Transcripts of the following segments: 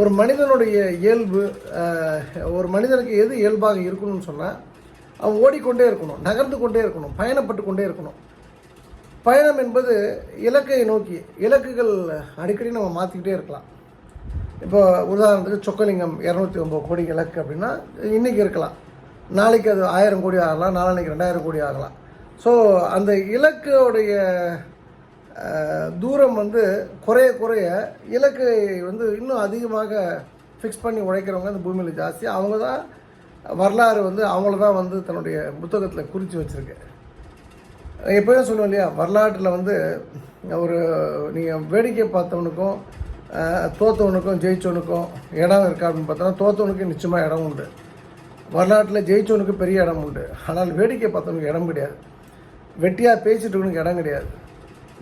ஒரு மனிதனுடைய இயல்பு ஒரு மனிதனுக்கு எது இயல்பாக இருக்கணும்னு சொன்னால் அவன் ஓடிக்கொண்டே இருக்கணும் நகர்ந்து கொண்டே இருக்கணும் பயணப்பட்டு கொண்டே இருக்கணும். பயணம் என்பது இலக்கை நோக்கி இலக்குகள் அடிக்கடி நம்ம மாற்றிக்கிட்டே இருக்கலாம். இப்போ உதாரணத்துக்கு சொக்கலிங்கம் இரநூத்தி ஒம்பது கோடி இலக்கு அப்படின்னா இன்றைக்கி இருக்கலாம். நாளைக்கு அது ஆயிரம் கோடி ஆகலாம் நாளைக்கு ரெண்டாயிரம் கோடி ஆகலாம். ஸோ அந்த இலக்குடைய தூரம் வந்து குறைய குறைய இலக்கை வந்து இன்னும் அதிகமாக ஃபிக்ஸ் பண்ணி உழைக்கிறவங்க அந்த பூமியில் ஜாஸ்தி. அவங்க தான் வரலாறு வந்து அவங்கள தான் வந்து தன்னுடைய புத்தகத்தில் குறித்து வச்சுருக்கு. எப்போயும் சொல்லுவோம் இல்லையா வரலாற்றில் வந்து ஒரு நீங்கள் வேடிக்கை பார்த்தவனுக்கும் தோத்தவனுக்கும் ஜெயிச்சவனுக்கும் இடம் இருக்கா அப்படின்னு பார்த்தோன்னா தோத்தவனுக்கு நிச்சயமாக இடம் உண்டு. வரலாற்றில் ஜெயிச்சவனுக்கு பெரிய இடம் உண்டு. ஆனால் வேடிக்கை பார்த்தவனுக்கு இடம் கிடையாது. வெட்டியாக பேசிட்டு இடம் கிடையாது.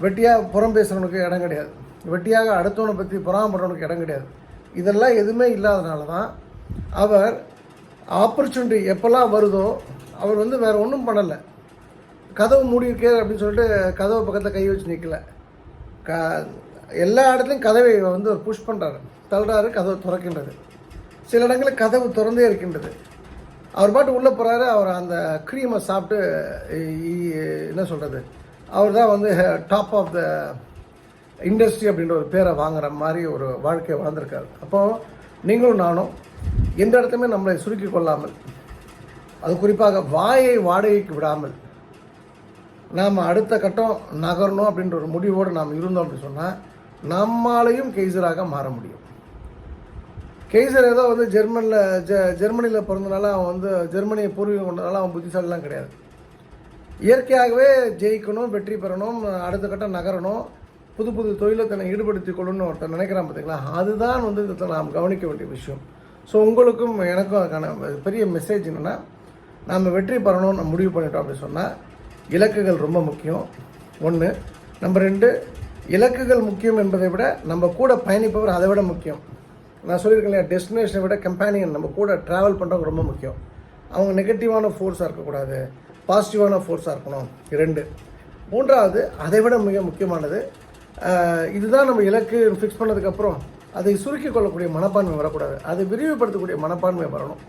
வெட்டியாக புறம் பேசுகிறவனுக்கு இடம் கிடையாது. வெட்டியாக அடுத்தவனை பற்றி புறாமப்படுறவனுக்கு இடம் கிடையாது. இதெல்லாம் எதுவுமே இல்லாதனால தான் அவர் ஆப்பர்ச்சுனிட்டி எப்போல்லாம் வருதோ அவர் வந்து வேறு ஒன்றும் பண்ணலை. கதவு மூடி இருக்கே அப்படின்னு சொல்லிட்டு கதவு பக்கத்தில் கை வச்சு நிற்கல க எல்லா இடத்துலையும் கதவை வந்து ஒரு புஷ் பண்ணுறாரு தள்ளுறாரு கதவு திறக்கின்றது. சில இடங்களில் கதவு திறந்தே இருக்கின்றது. அவர் பாட்டு உள்ளே போகிறாரு அவர் அந்த க்ரீமை சாப்பிட்டு என்ன சொல்கிறது அவர் தான் வந்து டாப் ஆஃப் த இண்டஸ்ட்ரி அப்படின்ற ஒரு பேரை வாங்குற மாதிரி ஒரு வாழ்க்கையை வாழ்ந்திருக்காரு. அப்போது நீங்களும் நானும் எந்த இடத்துலையுமே நம்மளை சுருக்கி கொள்ளாமல் அது குறிப்பாக வாயை வாடகைக்கு விடாமல் நாம் அடுத்த கட்டம் நகரணும் அப்படின்ற ஒரு முடிவோடு நாம் இருந்தோம் அப்படின்னு சொன்னால் நம்மாலையும் கெய்சராக மாற முடியும். கெய்சர் ஏதோ வந்து ஜெர்மனில் ஜெ ஜெர்மனியில் பிறந்தனால அவன் வந்து ஜெர்மனியை பூர்வீகம் கொண்டனால அவன் புத்திசாலிலாம் கிடையாது. இயற்கையாகவே ஜெயிக்கணும் வெற்றி பெறணும் அடுத்த கட்டம் நகரணும் புது புது தொழிலை தன்னை ஈடுபடுத்தி கொள்ளணும்னு ஒருத்தர் நினைக்கிறான் பார்த்தீங்களா அதுதான் வந்து இதை நாம் கவனிக்க வேண்டிய விஷயம். ஸோ உங்களுக்கும் எனக்கும் அதுக்கான பெரிய மெசேஜ் என்னென்னா நாம் வெற்றி பெறணும் நம்ம முடிவு பண்ணிட்டோம் அப்படின்னு சொன்னால் இலக்குகள் ரொம்ப முக்கியம். ஒன்று நம்பர் ரெண்டு இலக்குகள் முக்கியம் என்பதை விட நம்ம கூட பயணிப்பவர் அதை விட முக்கியம். நான் சொல்லியிருக்கேன் இல்லையா டெஸ்டினேஷனை விட கம்பேனியன் நம்ம கூட ட்ராவல் பண்ணுறவங்க ரொம்ப முக்கியம். அவங்க நெகட்டிவான ஃபோர்ஸாக இருக்கக்கூடாது. பாசிட்டிவான ஃபோர்ஸாக இருக்கணும். இரண்டு. மூன்றாவது அதை விட மிக முக்கியமானது இதுதான் நம்ம இலக்கு ஃபிக்ஸ் பண்ணதுக்கப்புறம் அதை சுருக்கிக் கொள்ளக்கூடிய மனப்பான்மை வரக்கூடாது. அதை விரிவுபடுத்தக்கூடிய மனப்பான்மை வரணும்.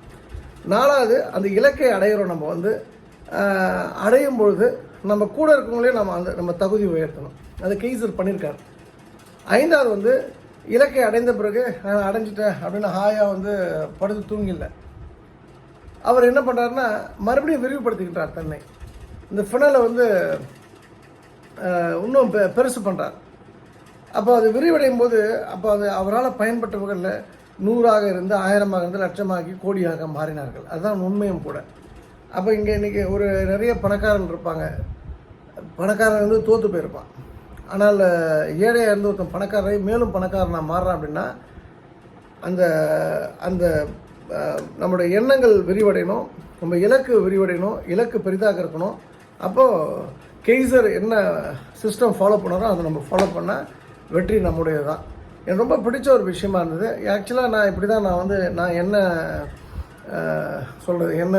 நாலாவது அந்த இலக்கை அடையிறோம் நம்ம வந்து அடையும் பொழுது நம்ம கூட இருக்கவங்களே நம்ம அந்த நம்ம தகுதி உயர்த்தணும். அது கெய்சர் பண்ணியிருக்காரு ஐந்தாவது வந்து இலக்கை அடைந்த பிறகு நான் அடைஞ்சிட்டேன் அப்படின்னு ஹாயாக வந்து படுத்து தூங்கில்லை அவர் என்ன பண்ணுறாருன்னா மறுபடியும் விரிவுபடுத்திக்கிட்டார் தன்னை. இந்த ஃபினலை வந்து இன்னும் பெ பெருசு பண்ணுறார் அப்போ அது விரிவடையும் போது அப்போ அது அவரால் பயன்பட்டவர்களில் நூறாக இருந்து ஆயிரமாக இருந்து லட்சமாகி கோடியாக மாறினார்கள். அதுதான் உண்மையும் கூட. அப்போ இங்கே இன்றைக்கி ஒரு நிறைய பணக்காரன் இருப்பாங்க. பணக்காரன் வந்து தோற்று போயிருப்பான். ஆனால் ஏழையாக இருந்து ஒருத்தன் பணக்காரரை மேலும் பணக்காரனாக மாறுறான் அப்படின்னா அந்த அந்த நம்முடைய எண்ணங்கள் விரிவடையணும் நம்ம இலக்கு விரிவடையணும் இலக்கு பெரிதாக இருக்கணும். அப்போது கெய்சர் என்ன சிஸ்டம் ஃபாலோ பண்ணாரோ அதை நம்ம ஃபாலோ பண்ணால் வெற்றி நம்முடையது தான் எனக்கு ரொம்ப பிடிச்ச ஒரு விஷயமா இருந்தது. ஆக்சுவலாக நான் இப்படி தான் நான் வந்து நான் என்ன சொல்கிறது என்ன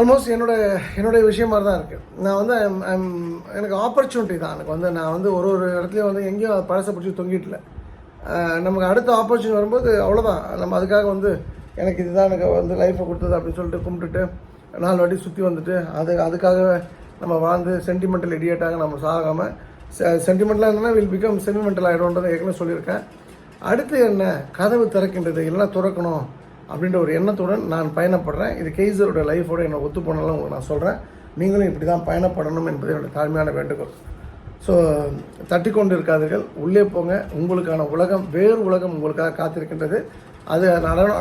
ஆல்மோஸ்ட் என்னோட என்னுடைய விஷயமா தான் இருக்குது நான் வந்து ஐம் எனக்கு ஆப்பர்ச்சுனிட்டி தான். எனக்கு வந்து நான் வந்து ஒரு ஒரு இடத்துலையும் வந்து எங்கேயும் பழசை பிடிச்சி தொங்கிட்டல. நமக்கு அடுத்த ஆப்பர்ச்சுனிட்டி வரும்போது அவ்வளோதான் நம்ம அதுக்காக வந்து எனக்கு இதுதான் எனக்கு வந்து லைஃப்பை கொடுத்தது அப்படின்னு சொல்லிட்டு கும்பிட்டுட்டு நாலு வாட்டி சுற்றி வந்துட்டு அது அதுக்காக நம்ம வாழ்ந்து சென்டிமெண்டல் இடியேட்டாக நம்ம சாகாமல் சென்டிமெண்டலாக என்னன்னா வில் பிகம் சென்டிமெண்டல் ஆகிடும்ன்றதை ஏற்கனவே சொல்லியிருக்கேன். அடுத்து என்ன? கதவு திறக்கின்றது. இல்லைன்னா திறக்கணும் அப்படின்ற ஒரு எண்ணத்துடன் நான் பயணப்படுறேன். இது கெய்சரோட லைஃபோட என்னை ஒத்து போனாலும் உங்களுக்கு நான் சொல்கிறேன் நீங்களும் இப்படி தான் பயணப்படணும் என்பது என்னோட தாழ்மையான வேண்டுகோள். ஸோ தட்டி கொண்டு இருக்காதீர்கள் உள்ளே போங்க. உங்களுக்கான உலகம் வேறு உலகம் உங்களுக்காக காத்திருக்கின்றது. அது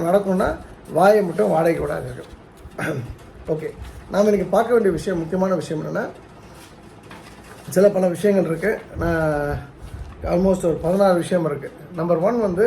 நடக்கணும்னா வாயை மட்டும் வாடகை விடாதீர்கள். ஓகே நாம் இன்றைக்கி பார்க்க வேண்டிய விஷயம் முக்கியமான விஷயம் என்னென்னா சில பல விஷயங்கள் இருக்குது நான் ஆல்மோஸ்ட் ஒரு பதினாறு விஷயம் இருக்குது நம்பர் ஒன் வந்து